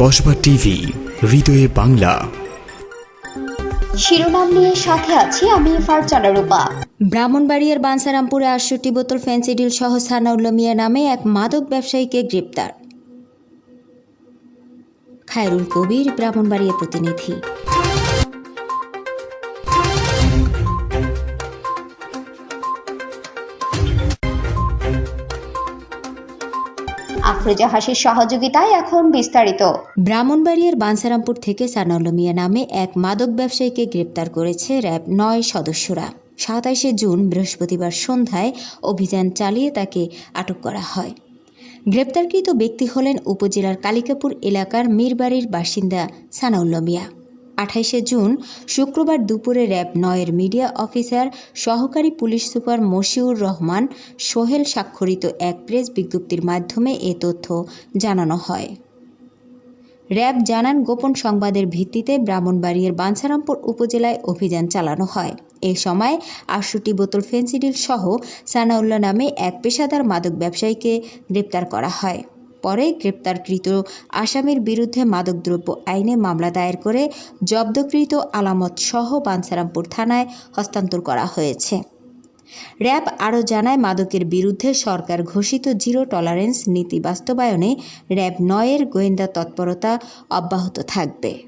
Kasba TV হৃদয়ে বাংলা। শিরোনাম নিয়ে সাথে আছি আমি ফারজানা রূপা। ব্রাহ্মণবাড়িয়ার বানসারামপুরে আটষট্টি বোতল ফেন্সিডিল সহ সানাউল্লা মিয়া নামে এক মাদক ব্যবসায়ীকে গ্রেপ্তার। খায়রুল কবির ব্রাহ্মণবাড়িয়া প্রতিনিধি। আফরোজা হাসির সহযোগিতায় এখন বিস্তারিত। ব্রাহ্মণবাড়িয়ার বানসারামপুর থেকে সানাউল্লা নামে এক মাদক ব্যবসায়ীকে গ্রেপ্তার করেছে র্যাব নয় সদস্যরা। সাতাইশে জুন বৃহস্পতিবার সন্ধ্যায় অভিযান চালিয়ে তাকে আটক করা হয়। গ্রেপ্তারকৃত ব্যক্তি হলেন উপজেলার কালিকাপুর এলাকার মীরবাড়ির বাসিন্দা সানাউল্লা মিয়া আঠাইশে জুন, শুক্রবার দুপুরে র্যাব নয়ের মিডিয়া অফিসার, সহকারী পুলিশ সুপার মশিউর রহমান সোহেল স্বাক্ষরিত এক প্রেস বিজ্ঞপ্তির মাধ্যমে এ তথ্য জানানো হয়। র্যাব জানান, গোপন সংবাদের ভিত্তিতে ব্রাহ্মণবাড়িয়ার বাঞ্ছারামপুর উপজেলায় অভিযান চালানো হয়। এই সময় আটষট্টি বোতল ফেন্সিডিল সহ সানাউল্লাহ নামে এক পেশাদার মাদক ব্যবসায়ীকে গ্রেপ্তার করা হয়। পরে গ্রেপ্তারকৃত আসামির বিরুদ্ধে মাদকদ্রব্য আইনে মামলা দায়ের করে জব্দকৃত আলামত সহ বানসারামপুর থানায় হস্তান্তর করা হয়েছে। র্যাব আরও জানায়, মাদকের বিরুদ্ধে সরকার ঘোষিত জিরো টলারেন্স নীতি বাস্তবায়নে র্যাব নয়ের গোয়েন্দা তৎপরতা অব্যাহত থাকবে।